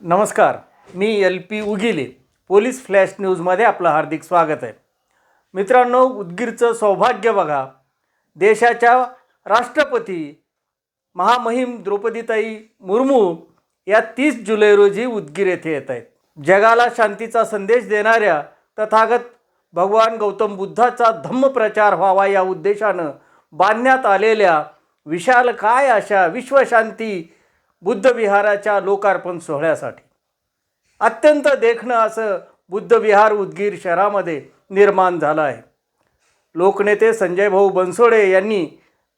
नमस्कार मी L P Ugile police flash न्यूजमध्ये आपलं हार्दिक स्वागत आहे. मित्रांनो उदगीरचं सौभाग्य बघा. देशाच्या राष्ट्रपती महामहिम द्रौपदीताई मुर्मू या तीस जुलै रोजी उदगीर येथे येत आहेत. जगाला शांतीचा संदेश देणाऱ्या तथागत भगवान गौतम बुद्धाचा धम्मप्रचार व्हावा या उद्देशानं बांधण्यात आलेल्या विशाल काय अशा विश्वशांती बुद्धविहाराच्या लोकार्पण सोहळ्यासाठी. अत्यंत देखणं असं बुद्धविहार उदगीर शहरामध्ये निर्माण झालं आहे. लोकनेते संजय भाऊ बनसोडे यांनी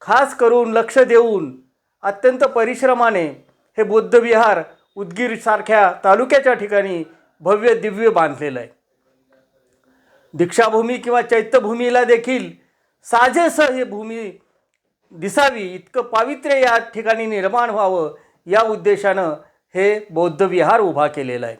खास करून लक्ष देऊन अत्यंत परिश्रमाने हे बुद्धविहार उदगीरसारख्या तालुक्याच्या ठिकाणी भव्य दिव्य बांधलेलं आहे. दीक्षाभूमी किंवा चैत्यभूमीला देखील साजेसं ही भूमी दिसावी इतकं पावित्र्य या ठिकाणी निर्माण व्हावं या उद्देशानं हे बौद्धविहार उभा केलेलं आहे.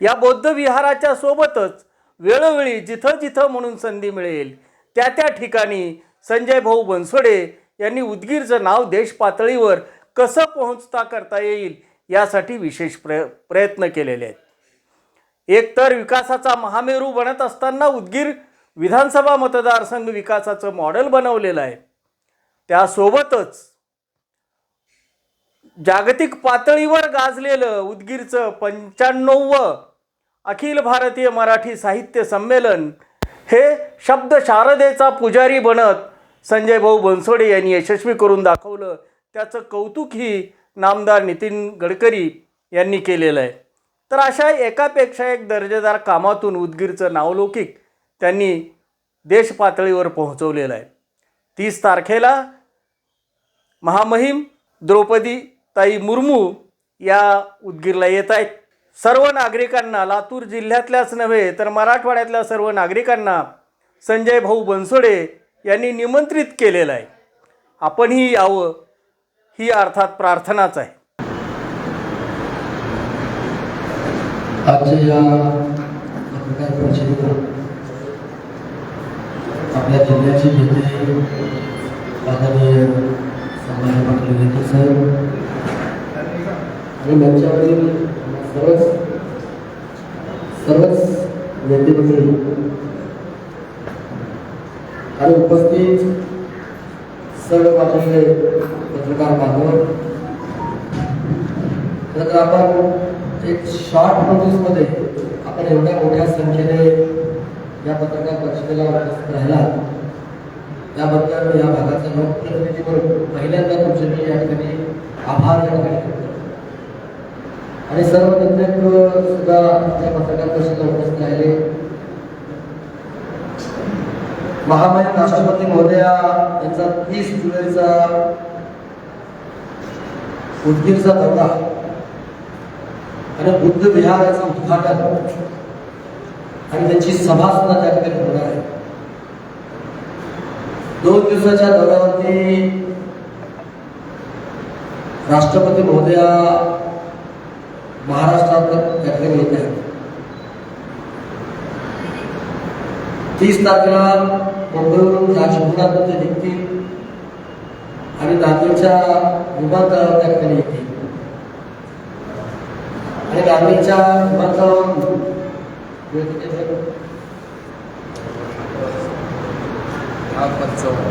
या बौद्धविहाराच्या सोबतच वेळोवेळी जिथं जिथं म्हणून संधी मिळेल त्या त्या ठिकाणी संजय भाऊ बनसोडे यांनी उदगीरचं नाव देशपातळीवर कसं पोहोचता करता येईल यासाठी विशेष प्रय प्रयत्न केलेले आहेत. एकतर विकासाचा महामेरू बनत असताना उदगीर विधानसभा मतदारसंघ विकासाचं मॉडेल बनवलेलं आहे. त्यासोबतच जागतिक पातळीवर गाजलेलं उदगीरचं पंच्याण्णववं अखिल भारतीय मराठी साहित्य संमेलन हे शब्द शारदेचा पुजारी बनत संजय भाऊ बनसोडे यांनी यशस्वी करून दाखवलं. त्याचं कौतुकही नामदार नितीन गडकरी यांनी केलेलं आहे. तर अशा एकापेक्षा एक दर्जेदार कामातून उदगीरचं नावलौकिक त्यांनी देशपातळीवर पोहोचवलेलं आहे. तीस तारखेला महामहिम द्रौपदी ताई मुर्मू या उदगीरला येत आहेत. सर्व नागरिकांना लातूर जिल्ह्यातल्याच नव्हे तर मराठवाड्यातल्या सर्व नागरिकांना संजय भाऊ बनसोडे यांनी निमंत्रित केलेलं आहे. आपणही यावं ही अर्थात प्रार्थनाच आहे. आजच्या या पत्रकार आपल्या जिल्ह्याचे नेते आदरणीय संभाजी पाटील नेते साहेब आणि त्यांच्यावरील सर्वच सर्वच नेते आणि उपस्थित सर्व बाजूचे पत्रकार बांधव तर आपण एक शॉर्ट नोटीसमध्ये आपण एवढ्या मोठ्या संख्येने या पत्रकार परिषदेला उपस्थित राहिला त्याबद्दल या भागाच्या लोकप्रतिनिधी म्हणून पहिल्यांदा तुमचे मी या ठिकाणी आभार या ठिकाणी व्यक्त करतो. आणि सर्व नेतृत्व सुद्धा आपल्या पत्रकार परिषदेला उपस्थित राहिले. महामहिम राष्ट्रपती महोदया यांचा तीस जुलैचा उदगीरचा दौरा आणि बुद्ध विहाराचं उद्घाटन आणि त्याची सभा सुद्धा त्या ठिकाणी होणार आहे. दोन दिवसाच्या दौऱ्यावरती राष्ट्रपती महोदया महाराष्ट्रात ठिकाणी येत आहेत तीस तारखेला मुंबईवरून राजभवनात ते निघतील आणि नांदेडच्या विमानतळावर त्या ठिकाणी येतील. आणि नांदेडच्या विमानतळावरून दहा पंचावन्न.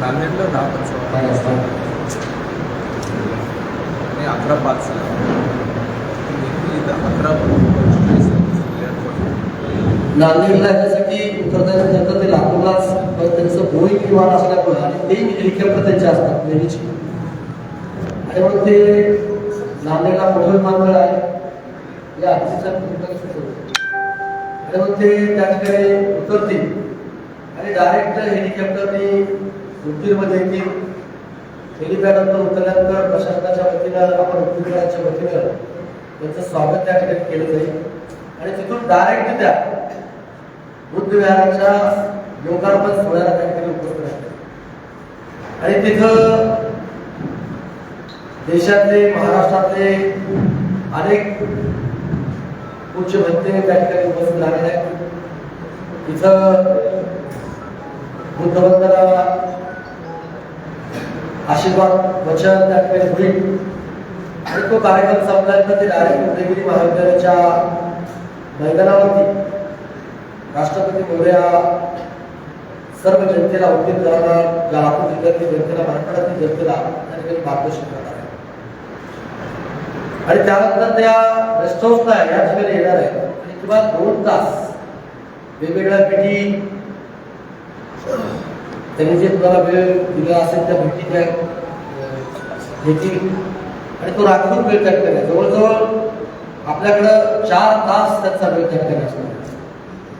नांदेडला दहा पंचावन्न. अकरा पाच. नांदेडला याच्यासाठी उतरताना नंतर ते लातूरलाच त्यांचं बोईंग विमान असल्यामुळे आणि ते म्हणजे हेलिकॉप्टर त्यांचे असतात नेहमीचे आणि म्हणून ते नांदेडला मोठं विमानतळ आहे. या अतिशय आणि मग ते त्या ठिकाणी उतरतील. आणि डायरेक्ट हेलिकॉप्टरने उदगीरमध्ये येतील. हेलिपॅडवर उतरल्यानंतर प्रशासनाच्या वतीनं आपण उद्योगाच्या वतीनं त्यांचं स्वागत त्या ठिकाणी केलं जाईल. आणि तिथून डायरेक्ट त्या बुद्ध विहाराच्या लोकार्पण सोहळ्याला त्या ठिकाणी उपस्थित राहतात. आणि तिथं देशातले महाराष्ट्रातले अनेक उच्च भत्ते त्या ठिकाणी उपस्थित राहणार आहेत. तिथं बुद्धबंधाला आशीर्वाद वचन त्या ठिकाणी होईल. आणि तो कार्यक्रम संपल्यानंतर ते डायरेक्ट उदयगिरी महाविद्यालयाच्या मैदानावरती राष्ट्रपती महोदया सर्व जनतेला उद्योग करणार लातूर जिल्ह्यातील जनतेला मराठवाड्यातील जनतेला त्या ठिकाणी मार्गदर्शन करणार आहे. आणि त्यानंतर त्या रेस्ट हाऊसला या ठिकाणी येणार आहे. आणि किंवा दोन तास वेगवेगळ्या पेटी त्यांनी जे तुम्हाला वेळ दिला असेल त्या भेटी त्या घेतील. आणि तो राखून वेळ त्या ठिकाणी जवळजवळ आपल्याकडं चार तास त्याचा वेळ त्या ठिकाणी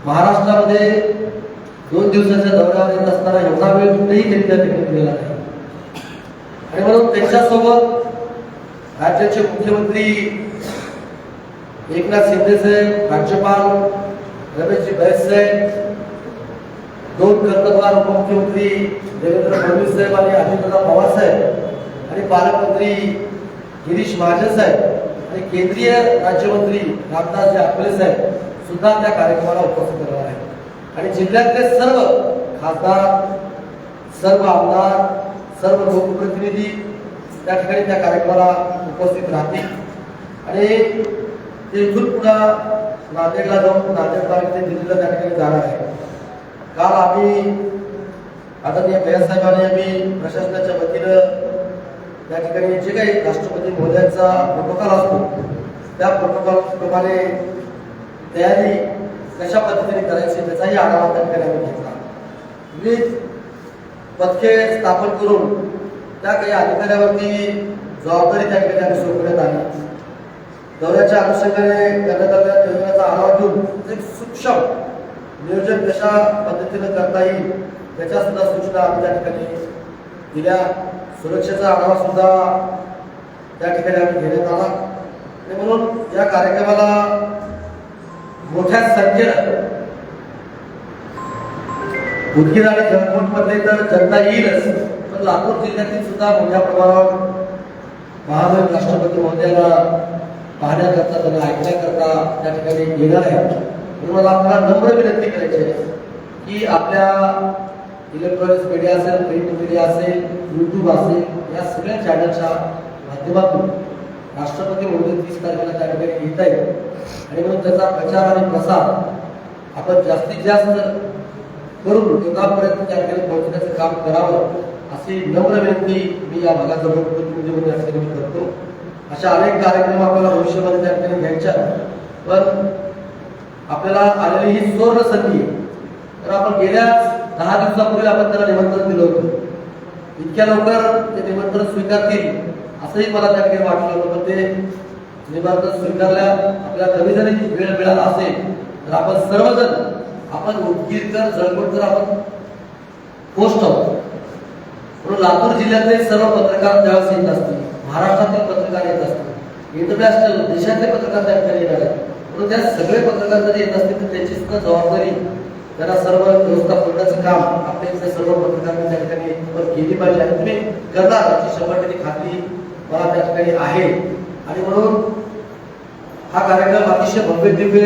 महाराष्ट्रामध्ये दोन दिवसाच्या दौऱ्यावर येत असताना एवढा वेळ कुठेही त्यांनी त्या दिलेला नाही. आणि म्हणून त्यांच्यासोबत राज्याचे मुख्यमंत्री एकनाथ शिंदे साहेब राज्यपाल रमेशजी बैस साहेब दोन कर्तव्यवान उपमुख्यमंत्री देवेंद्र फडणवीस साहेब आणि अजितदादा पवार साहेब आणि पालकमंत्री गिरीश महाजन साहेब आणि केंद्रीय राज्यमंत्री रामदासजी आठवले साहेब सुद्धा त्या कार्यक्रमाला उपस्थित राहणार आहेत. आणि जिल्ह्यातले सर्व खासदार सर्व आमदार सर्व लोकप्रतिनिधी त्या ठिकाणी त्या कार्यक्रमाला उपस्थित राहतील. आणि ते इथून पुन्हा नांदेडला जाऊन नांदेड ते दिल्लीला त्या ठिकाणी जाणार आहे काल आम्ही आदरणीय भैयासाहेबांनी आम्ही प्रशासनाच्या वतीनं त्या ठिकाणी जे काही राष्ट्रपती महोदयांचा प्रोटोकॉल असतो त्या प्रोटोकॉल प्रमाणे तयारी कशा पद्धतीने करायची त्याचाही आढावा त्या ठिकाणी आम्ही घेतला. विविध पथके स्थापन करून त्या काही अधिकाऱ्यावरती जबाबदारी त्या ठिकाणी आम्ही सोपवण्यात आली. दौऱ्याच्या अनुषंगाने करण्यात आलेल्या योजनेचा आढावा घेऊन एक सूक्ष्म नियोजन कशा पद्धतीनं करता येईल त्याच्या सुद्धा सूचना आम्ही त्या ठिकाणी दिल्या. सुरक्षेचा आढावा सुद्धा त्या ठिकाणी आम्ही घेण्यात आला. आणि म्हणून या कार्यक्रमाला मोठ्या संख्येनं उदगीर आणि जगमोट तर जनता येईलच पण लातूर जिल्ह्यातील सुद्धा मोठ्या प्रमाणावर महामहिम राष्ट्रपती महोदयाला पाहण्याकरता त्यांना ऐकण्याकरता त्या ठिकाणी येणार आहे म्हणून मला आपल्याला नम्र विनंती करायची आहे की आपल्या इलेक्ट्रॉनिक्स मीडिया असेल प्रिंट मीडिया असेल यूट्यूब असेल या सगळ्या चॅनलच्या माध्यमातून राष्ट्रपती म्हणून तीस तारखेला त्या ठिकाणी येत आहेत. आणि म्हणून त्याचा प्रचार आणि प्रसार आपण जास्तीत जास्त करून लोकांपर्यंत त्या ठिकाणी पोहोचण्याचं काम करावं अशी नम्र विनंती मी या भागाचा लोकप्रतिनिधी म्हणून या ठिकाणी करतो. अशा अनेक कार्यक्रम आपल्याला भविष्यामध्ये त्या ठिकाणी घ्यायच्या पण आपल्याला आलेली ही सुवर्ण संधी आहे. तर आपण गेल्या दहा दिवसापूर्वी आपण त्याला निमंत्रण दिलं होतं. इतक्या लवकर ते निमंत्रण स्वीकारतील असंही मला त्या ठिकाणी वाटलं होतं. पण ते निमंत्रण स्वीकारल्या आपल्याला कमी जरी वेळ मिळाला असेल तर आपण सर्वजण आपण उदगीरकर जळकोटकर आपण पोस्ट आहोत. म्हणून लातूर जिल्ह्यातले सर्व पत्रकार त्यावेळेस येत असतील महाराष्ट्रातील पत्रकार येत असतील इंटरनॅशनल देशातले पत्रकार त्या ठिकाणी येणार आहेत. म्हणून त्या सगळे पत्रकार जरी येत असतील तर त्यांची सुद्धा जबाबदारी त्यांना सर्व व्यवस्था करण्याचं काम आपल्या सर्व पत्रकारांनी पण केली पाहिजे. आणि तुम्ही करणार याची शंभर टक्के खात्री मला त्या ठिकाणी आहे. आणि म्हणून हा कार्यक्रम अतिशय भव्य दिव्य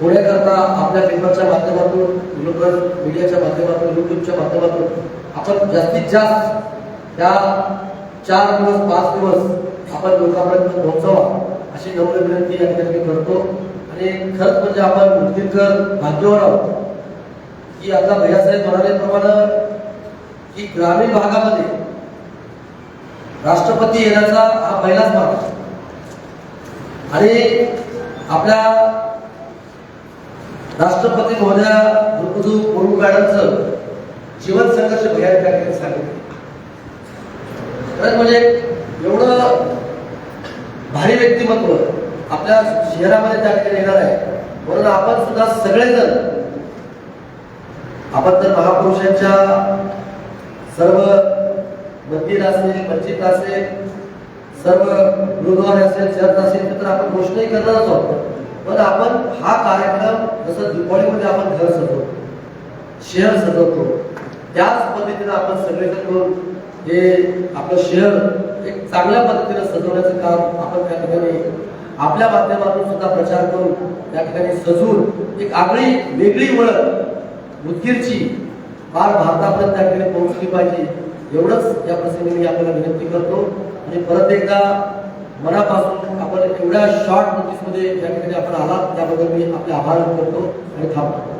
होण्याकरता आपल्या पेपरच्या माध्यमातून ग्लोबल मीडियाच्या माध्यमातून युट्यूबच्या माध्यमातून आपण जास्तीत जास्त या चार दिवस पाच दिवस आपण लोकांपर्यंत पोहोचवा अशी नम्र विनंती या ठिकाणी करतो. आणि खरंच म्हणजे आपण मुदगीरकर भाग्यवर आहोत. की आता भैयासाहेब म्हणाल्याप्रमाणे की ग्रामीण भागामध्ये राष्ट्रपती येण्याचा हा पहिलाच मार्ग. आणि आपल्या राष्ट्रपती महोदया द्रौपदी मुर्मू मॅडमचं जीवन संघर्ष भैया त्या सांगितलं. खरंच म्हणजे एवढं भारी व्यक्तिमत्व आपल्या शहरामध्ये त्या ठिकाणी येणार आहे. म्हणून आपण सुद्धा सगळेजण आपण तर महापुरुषांच्या सर्व मंदिर असेल मस्जिद असेल सर्व गुरुद्वारे असेल चर्च असेल तर आपण घोषणाही करणारच आहोत. पण आपण हा कार्यक्रम जसं दिवाळीमध्ये आपण घर सजवतो शहर सजवतो त्याच पद्धतीनं आपण सगळेजण करून हे आपलं शहर एक चांगल्या पद्धतीनं सजवण्याचं काम आपण त्या ठिकाणी आपल्या माध्यमातून सुद्धा प्रचार करून त्या ठिकाणी सजवून एक आगळी वेगळी ओळख उदगीरची फार भारतापर्यंत त्या ठिकाणी पोहोचली पाहिजे. एवढंच या प्रसंगी मी आपल्याला विनंती करतो. आणि परत एकदा मनापासून आपण एवढ्या शॉर्ट नोटीसमध्ये या ठिकाणी आपण आलात त्याबद्दल मी आपले आभार करतो आणि थांबतो.